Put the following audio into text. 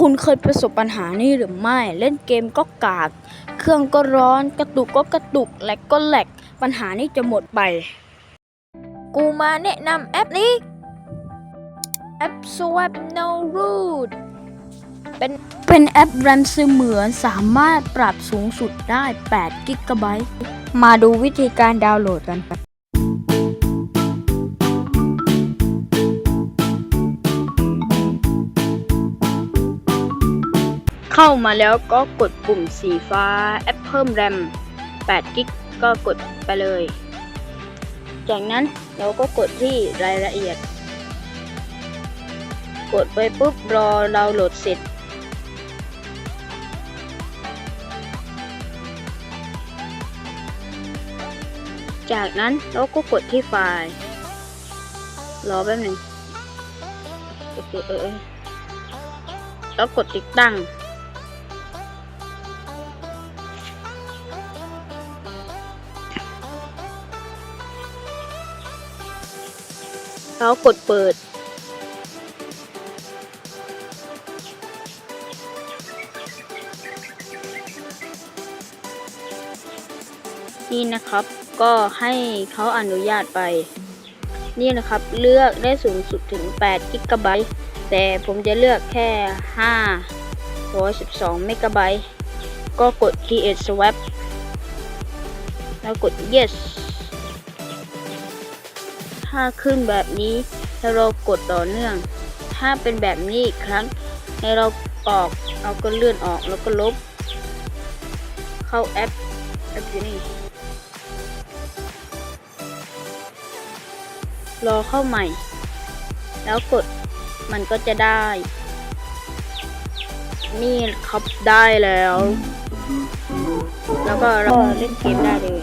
คุณเคยประสบปัญหานี้หรือไม่ เล่นเกมก็กาก เครื่องก็ร้อน กระตุกก็กระตุกแหลกก็แหลก ปัญหานี้จะหมดไป กูมาแนะนำแอปนี้ แอป Swap No Root เป็นเป็นแอปแรมเสมือนสามารถปรับสูงสุดได้8กิกะไบต์มาดูวิธีการดาวน์โหลดกัน เข้ามาแล้วก็กดปุ่มสีฟ้าแอปเพิ่มแรม8กิกก็กดไปเลย จากนั้นเราก็กดที่รายละเอียด กดไปปุ๊บรอดาโหลดเสร็จ จากนั้นเราก็กดที่ไฟล์ รอแป๊บหนึ่งโอเคเออเออแล้วกดติดตั้ง แล้วกดเปิด นี่นะครับ ก็ให้เขาอนุญาตไป นี่นะครับเลือกได้สูงสุดถึง8กิกะไบต์แต่ผมจะเลือกแค่5 112เมกะไบต์ก็กด create swap แล้วกด yes ถ้าขึ้นแบบนี้ให้เรากดต่อเนื่อง ถ้าเป็นแบบนี้อีกครั้งให้เราออกเราก็เลื่อนออกแล้วก็ลบ เข้าแอปแอปอยู่นี่รอเข้าใหม่ แล้วกดมันก็จะได้ นี่ครับได้แล้ว แล้วก็เราเล่นเกมได้เลย